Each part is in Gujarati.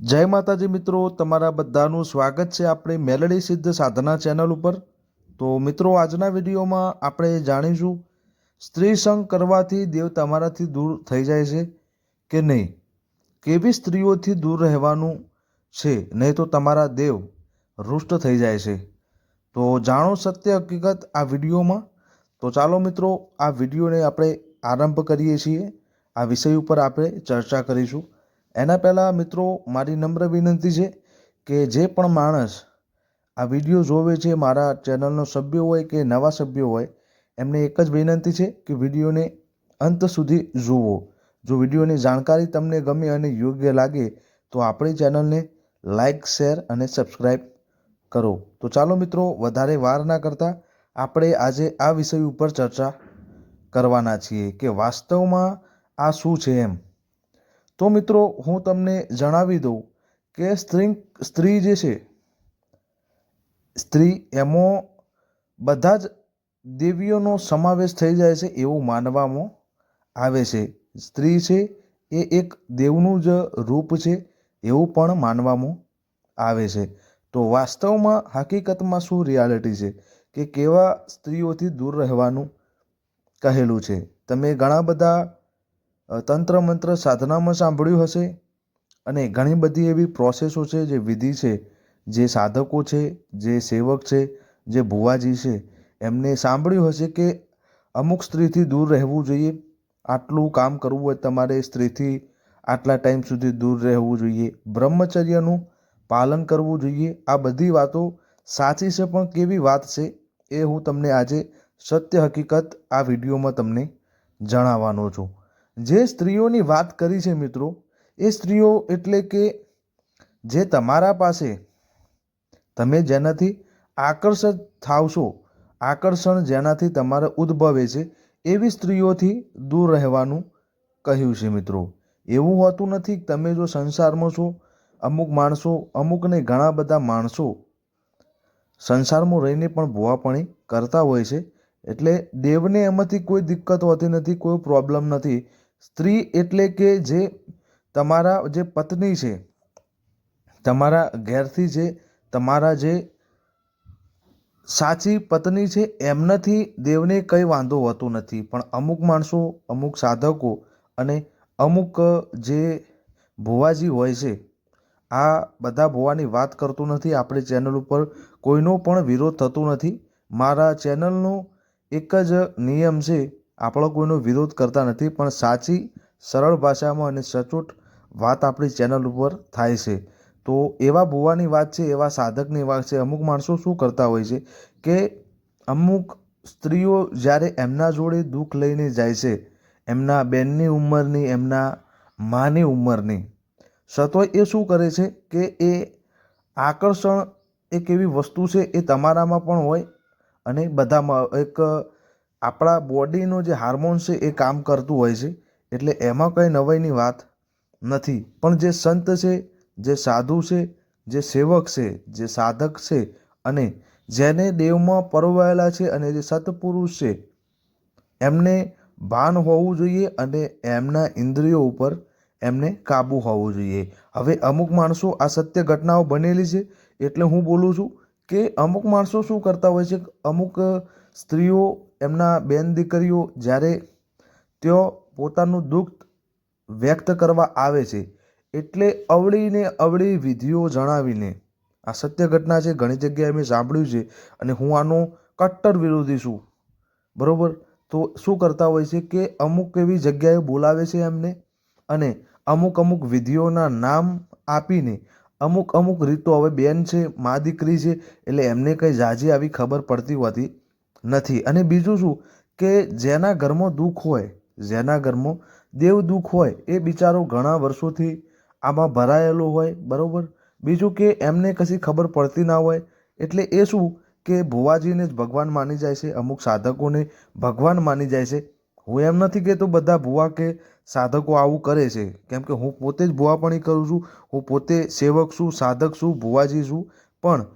જય માતાજી મિત્રો, તમારા બધાનું સ્વાગત છે આપણી મેલડી સિદ્ધ સાધના ચેનલ ઉપર. તો મિત્રો, આજના વિડીયોમાં આપણે જાણીશું, સ્ત્રી સંગ કરવાથી દેવ તમારાથી દૂર થઈ જાય છે કે નહીં? કેવી સ્ત્રીઓથી દૂર રહેવાનું છે? નહીં તો તમારા દેવ રુષ્ટ થઈ જાય છે. તો જાણો સત્ય હકીકત આ વિડીયોમાં. તો ચાલો મિત્રો, આ વિડીયોને આપણે આરંભ કરીએ છીએ. આ વિષય ઉપર આપણે ચર્ચા કરીશું. એના પહેલાં મિત્રો મારી નમ્ર વિનંતી છે કે જે પણ માણસ આ વીડિયો જોવે છે, મારા ચેનલનો સભ્ય હોય કે નવા સભ્યો હોય, એમને એક જ વિનંતી છે કે વિડીયોને અંત સુધી જુઓ. જો વિડીયોની જાણકારી તમને ગમે અને યોગ્ય લાગે, તો આપણી ચેનલને લાઇક શેર અને સબસ્ક્રાઈબ કરો. તો ચાલો મિત્રો, વધારે વાર ના કરતાં આપણે આજે આ વિષય ઉપર ચર્ચા કરવાના છીએ કે વાસ્તવમાં આ શું છે એમ. તો મિત્રો, હું તમને જણાવી દઉં કે સ્ત્રી સ્ત્રી જે છે, સ્ત્રી એમાં બધા જ દેવીઓનો સમાવેશ થઈ જાય છે એવું માનવામાં આવે છે. સ્ત્રી છે એ એક દેવનું જ રૂપ છે એવું પણ માનવામાં આવે છે. તો વાસ્તવમાં હકીકતમાં શું રિયાલિટી છે કે કેવા સ્ત્રીઓથી દૂર રહેવાનું કહેલું છે? તમે ઘણા બધા તંત્ર મંત્ર સાધનામાં સાંભળ્યું હશે? અને ઘણી બધી એવી પ્રોસેસો છે જે વિધિ છે, જે સાધકો છે, જે સેવક છે, જે ભુવાજી છે, એમને સાંભળ્યું હશે કે અમુક સ્ત્રીથી દૂર રહેવું જોઈએ? આટલું કામ કરવું હોય તમારે સ્ત્રીથી આટલા ટાઈમ સુધી દૂર રહેવું જોઈએ? બ્રહ્મચર્યનું પાલન કરવું જોઈએ? આ બધી વાતો સાચી છે પણ કેવી વાત છે? એ હું તમને આજે સત્ય હકીકત આ વિડીયોમાં તમને જણાવવાનો છું. જે સ્ત્રીઓની વાત કરી છે મિત્રો, એ સ્ત્રીઓ એટલે કે જે તમારા પાસે, તમે જેનાથી આકર્ષિત થાવશો, આકર્ષણ જેનાથી તમારે ઉદ્ભવે છે, એવી સ્ત્રીઓથી દૂર રહેવાનું કહ્યું છે મિત્રો. એવું હોતું નથી તમે જો સંસારમાં છો, અમુક માણસો અમુકને ઘણા બધા માણસો સંસારમાં રહીને પણ ભૂવાપણી કરતા હોય છે, એટલે દેવને એમાંથી કોઈ દિક્કત હોતી નથી, કોઈ પ્રોબ્લેમ નથી. સ્ત્રી એટલે કે જે તમારા જે પત્ની છે, તમારા ઘેરથી જે તમારા જે સાચી પત્ની છે, એમનાથી દેવને કંઈ વાંધો હોતો નથી. પણ અમુક માણસો, અમુક સાધકો અને અમુક જે ભુવાજી હોય છે, આ બધા ભુવાની વાત કરતો નથી. આપણે ચેનલ ઉપર કોઈનો પણ વિરોધ થતો નથી. મારા ચેનલનો એક જ નિયમ છે આપણો કોઈનો વિરોધ કરતા નથી, પણ સાચી, સરળ ભાષામાં અને સચોટ વાત આપણી ચેનલ ઉપર થાય છે. તો એવા ભૂવાની વાત છે, એવા સાધકની વાત છે. અમુક માણસો શું કરતા હોય છે કે અમુક સ્ત્રીઓ જ્યારે એમના જોડે દુઃખ લઈને જાય છે, એમના બેનની ઉંમરની, એમના માની ઉંમરની, સતોય એ શું કરે છે કે એ આકર્ષણ એક એવી વસ્તુ છે એ તમારામાં પણ હોય અને બધામાં, એક આપણા બોડીનો જે હાર્મોન છે એ કામ કરતું હોય છે, એટલે એમાં કંઈ નવાઈની વાત નથી. પણ જે સંત છે, જે સાધુ છે, જે સેવક છે, જે સાધક છે અને જેને દેવમાં પરવાયેલા છે અને જે સત્પુરુષ છે, એમને ભાન હોવું જોઈએ અને એમના ઇન્દ્રિયો ઉપર એમને કાબૂ હોવું જોઈએ. હવે અમુક માણસો આ સત્ય ઘટનાઓ બનેલી છે, એટલે હું બોલું છું કે અમુક માણસો શું કરતા હોય છે? અમુક સ્ત્રીઓ એમના બેન દીકરીઓ જ્યારે તેઓ પોતાનું દુઃખ વ્યક્ત કરવા આવે છે, એટલે અવળીને અવળી વિધિઓ જણાવીને, આ સત્ય ઘટના છે, ઘણી જગ્યાએ મેં સાંભળ્યું છે અને હું આનો કટ્ટર વિરોધી છું. બરાબર? તો શું કરતા હોય છે કે અમુક એવી જગ્યાએ બોલાવે છે એમને અને અમુક અમુક વિધિઓના નામ આપીને અમુક અમુક રીતો, હવે બેન છે, મા દીકરી છે, એટલે એમને કંઈ ઝાઝી આવી ખબર પડતી હોતી નથી. અને બીજું શું? કે જેના ઘરમાં દુઃખ હોય, જેના ઘરમાં દેવ દુઃખ હોય, એ બિચારો ઘણા વર્ષોથી આમાં ભરાયેલો હોય, બરાબર? બીજું કે એમને કશી ખબર પડતી ના હોય, એટલે એ શું? કે ભુવાજીને જ ભગવાન માની જાય છે, અમુક સાધકોને ભગવાન માની જાય છે. હું એમ નથી કહેતો બધા ભુવા કે સાધકો આવું કરે છે. કેમ કે હું પોતે જ ભુવાપણી કરું છું, હું પોતે સેવક છું, સાધક છું, ભુવાજી છું. પણ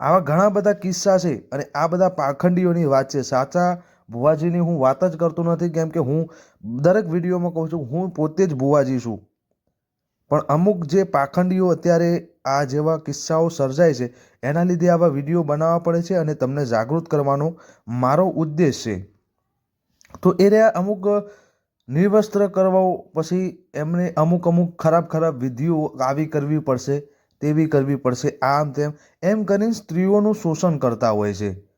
આવા ઘણા બધા કિસ્સા છે અને આ બધા પાખંડીઓની વાત છે. સાચા ભુવાજીની હું વાત જ કરતો નથી, કેમ કે હું દરેક વિડીયોમાં કહું છું, હું પોતે જ ભુવાજી છું. પણ અમુક જે પાખંડીઓ અત્યારે આ જેવા કિસ્સાઓ સર્જાય છે, એના લીધે આવા વીડિયો બનાવવા પડે છે અને તમને જાગૃત કરવાનો મારો ઉદ્દેશ છે. તો એ રહ્યા અમુક નિર્વસ્ત્ર કરવા પછી એમને અમુક અમુક ખરાબ ખરાબ વિધિઓ આવી કરવી પડશે. તેવી કરવી પડશે. આમ તેમ, એમ કરીને સ્ત્રીઓનું શોષણ કરતા હોય છે.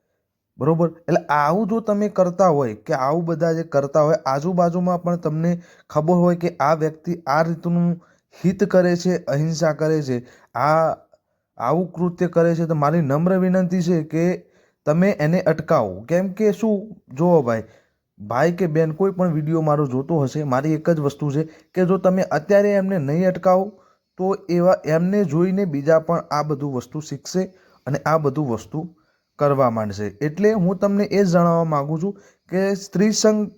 બરોબર? એટલે આવું જો તમે કરતા હોય કે આવું બધા જે કરતા હોય, આજુબાજુમાં પણ તમને ખબર હોય કે આ વ્યક્તિ આ રીતનું હિત કરે છે, અહિંસા કરે છે, આ આવું કૃત્ય કરે છે, તો મારી નમ્ર વિનંતી છે કે તમે એને અટકાવો. કેમ કે શું? જુઓ ભાઈ ભાઈ કે બેન કોઈ પણ વીડિયો મારો જોતો હશે, મારી એક જ વસ્તુ છે કે જો તમે અત્યારે એમને નહીં અટકાવો તો એવા એમને જોઈને બીજા પણ આ બધું વસ્તુ શીખશે અને આ બધું વસ્તુ કરવા માંડશે. એટલે હું તમને એ જણાવવા માગું છું કે સ્ત્રી સંઘ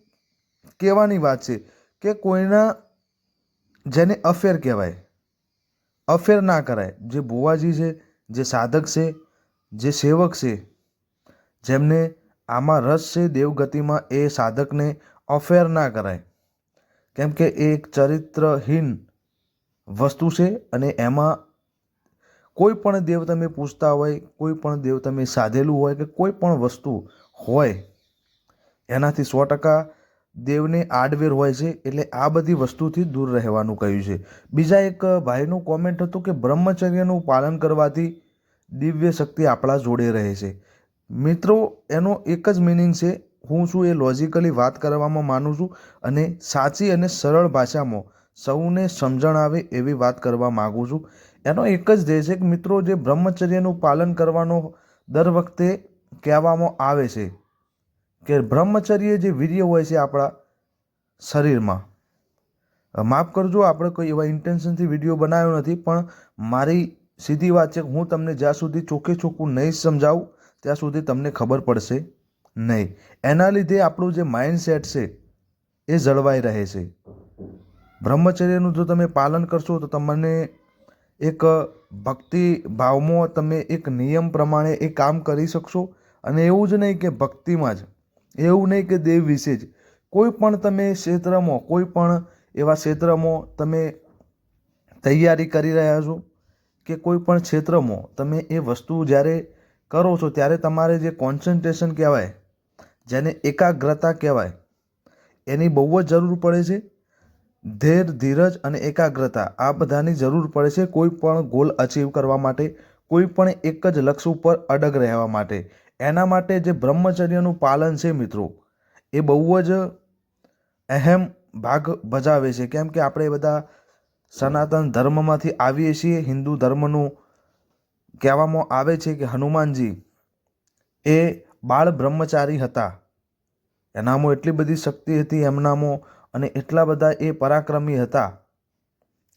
કહેવાની વાત છે કે કોઈના જેને અફેર કહેવાય, અફેર ના કરાય. જે ભુવાજી છે, જે સાધક છે, જે સેવક છે, જેમને આમાં રસ છે, દેવગતિમાં એ સાધકને અફેર ના કરાય. કેમ કે એક ચરિત્રહીન વસ્તુ છે અને એમાં કોઈ પણ દેવ તમે પૂછતા હોય, કોઈ પણ દેવ તમે સાધેલું હોય કે કોઈ પણ વસ્તુ હોય, એનાથી સો ટકા દેવને આડવેર હોય છે એટલે આ બધી વસ્તુથી દૂર રહેવાનું કહ્યું છે. બીજા એક ભાઈનું કોમેન્ટ હતું કે બ્રહ્મચર્યનું પાલન કરવાથી દિવ્ય શક્તિ આપણા જોડે રહે છે. મિત્રો, એનો એક જ મિનિંગ છે, હું શું એ લોજિકલી વાત કરવામાં માનું છું? અને સાચી અને સરળ ભાષામાં સૌને સમજણ આવે એવી વાત કરવા માગું છું. એનો એક જ ધ્યેય છે કે મિત્રો, જે બ્રહ્મચર્યનું પાલન કરવાનો દર વખતે કહેવામાં આવે છે કે બ્રહ્મચર્ય જે વીર્ય હોય છે આપણા શરીરમાં. માફ કરજો, આપણે કોઈ એવા ઇન્ટેન્શનથી વીડિયો બનાવ્યો નથી, પણ મારી સીધી વાત છે હું તમને જ્યાં સુધી ચોખ્ખે ચોખ્ખું નહીં સમજાવું, ત્યાં સુધી તમને ખબર પડશે નહીં. એના લીધે આપણું જે માઇન્ડસેટ છે એ જળવાઈ રહે છે. બ્રહ્મચર્યનું જો તમે પાલન કરશો, તો તમને એક ભક્તિ ભાવમાં તમે એક નિયમ પ્રમાણે એ કામ કરી શકશો. અને એવું જ નહીં કે ભક્તિમાં જ, એવું નહીં કે દેવ વિશે જ. કોઈ પણ તમે ક્ષેત્રમાં, કોઈ પણ એવા ક્ષેત્રમાં તમે તૈયારી કરી રહ્યા છો કે કોઈ પણ ક્ષેત્રમાં તમે એ વસ્તુ જ્યારે કરો છો, ત્યારે તમારે જે કોન્સન્ટ્રેશન કહેવાય, જેને એકાગ્રતા કહેવાય, એની બહુ જ જરૂર પડે છે. ધૈર્ય ધીરજ અને એકાગ્રતા આ બધાની જરૂર પડે છે કોઈ પણ ગોલ અચીવ કરવા માટે, કોઈ પણ એક જ લક્ષ્ય ઉપર અડગ રહેવા માટે. એના માટે જે બ્રહ્મચર્યનું પાલન છે મિત્રો, એ બહુ જ અહેમ ભાગ ભજાવે છે. કેમ કે આપણે બધા સનાતન ધર્મમાંથી આવીએ છીએ, હિન્દુ ધર્મનું કહેવામાં આવે છે કે હનુમાનજી એ બાળ બ્રહ્મચારી હતા. એનામાં એટલી બધી શક્તિ હતી, એમનામાં અને એટલા બધા એ પરાક્રમી હતા.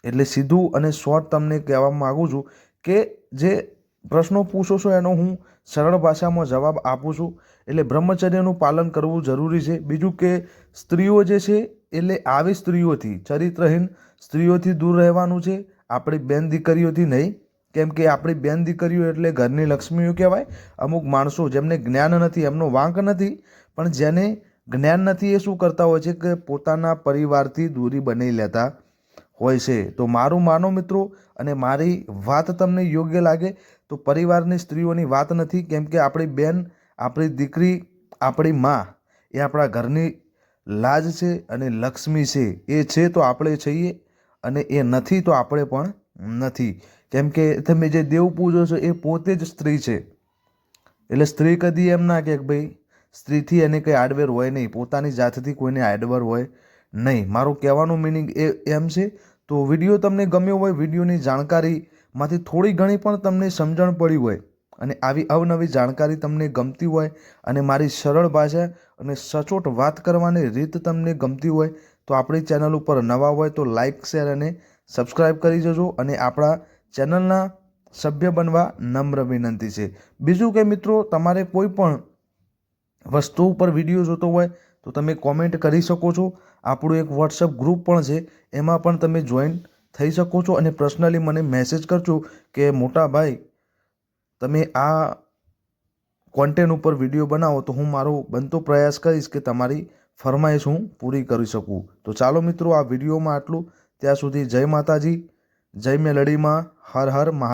એટલે સીધું અને શોર્ટ તમને કહેવા માગું છું કે જે પ્રશ્નો પૂછો છો એનો હું સરળ ભાષામાં જવાબ આપું છું. એટલે બ્રહ્મચર્યનું પાલન કરવું જરૂરી છે. બીજું કે સ્ત્રીઓ જે છે, એટલે આવી સ્ત્રીઓથી, ચરિત્રહીન સ્ત્રીઓથી દૂર રહેવાનું છે. આપણી બેન દીકરીઓથી નહીં. કેમ કે આપણી બેન દીકરીઓ એટલે ઘરની લક્ષ્મીઓ કહેવાય. અમુક માણસો જેમને જ્ઞાન નથી, એમનો વાંક નથી. પણ જેને જ્ઞાન નથી એ શું કરતા હોય છે કે પોતાના પરિવારથી દૂરી બની લેતા હોય છે? તો મારું માનો મિત્રો, અને મારી વાત તમને યોગ્ય લાગે, તો પરિવારની સ્ત્રીઓની વાત નથી, કેમ કે આપણી બેન, આપણી દીકરી, આપણી માં એ આપણા ઘરની લાજ છે અને લક્ષ્મી છે. એ છે તો આપણે છીએ, અને એ નથી તો આપણે પણ નથી. કેમ કે તમે જે દેવ પૂજો છો એ પોતે જ સ્ત્રી છે. એટલે સ્ત્રી કદી એમ ના કે ભાઈ સ્ત્રીથી એને કંઈ આડવેર હોય નહીં, પોતાની જાતથી કોઈને આડવેર હોય નહીં. મારું કહેવાનું મિનિંગ એ, એમ છે, તો વીડિયો તમને ગમ્યો હોય વિડીયોની જાણકારીમાંથી થોડી ઘણી પણ તમને સમજણ પડી હોય અને આવી અવનવી જાણકારી તમને ગમતી હોય અને મારી સરળ ભાષા અને સચોટ વાત કરવાની રીત તમને ગમતી હોય, તો આપણી ચેનલ ઉપર નવા હોય તો લાઇક શેર અને સબસ્ક્રાઈબ કરી જજો અને આપણા ચેનલના સભ્ય બનવા નમ્ર વિનંતી છે. બીજું કે મિત્રો, તમારે કોઈ પણ વસ્તુ ઉપર વીડિયો જોતો હોય તો તમે કોમેન્ટ કરી શકો છો. આપણું એક વોટ્સઅપ ગ્રુપ પણ છે. એમાં પણ તમે જોઈન થઈ શકો છો અને પર્સનલી મને મેસેજ કરજો કે, મોટા ભાઈ, તમે આ કોન્ટેન્ટ ઉપર વીડિયો બનાવો તો હું મારો બનતો પ્રયાસ કરીશ કે તમારી ફરમાઈશ હું પૂરી કરી શકું. તો ચાલો મિત્રો, આ વિડીયોમાં આટલું. ત્યાં સુધી જય માતાજી. જય મેલડીમાં. હર હર મહા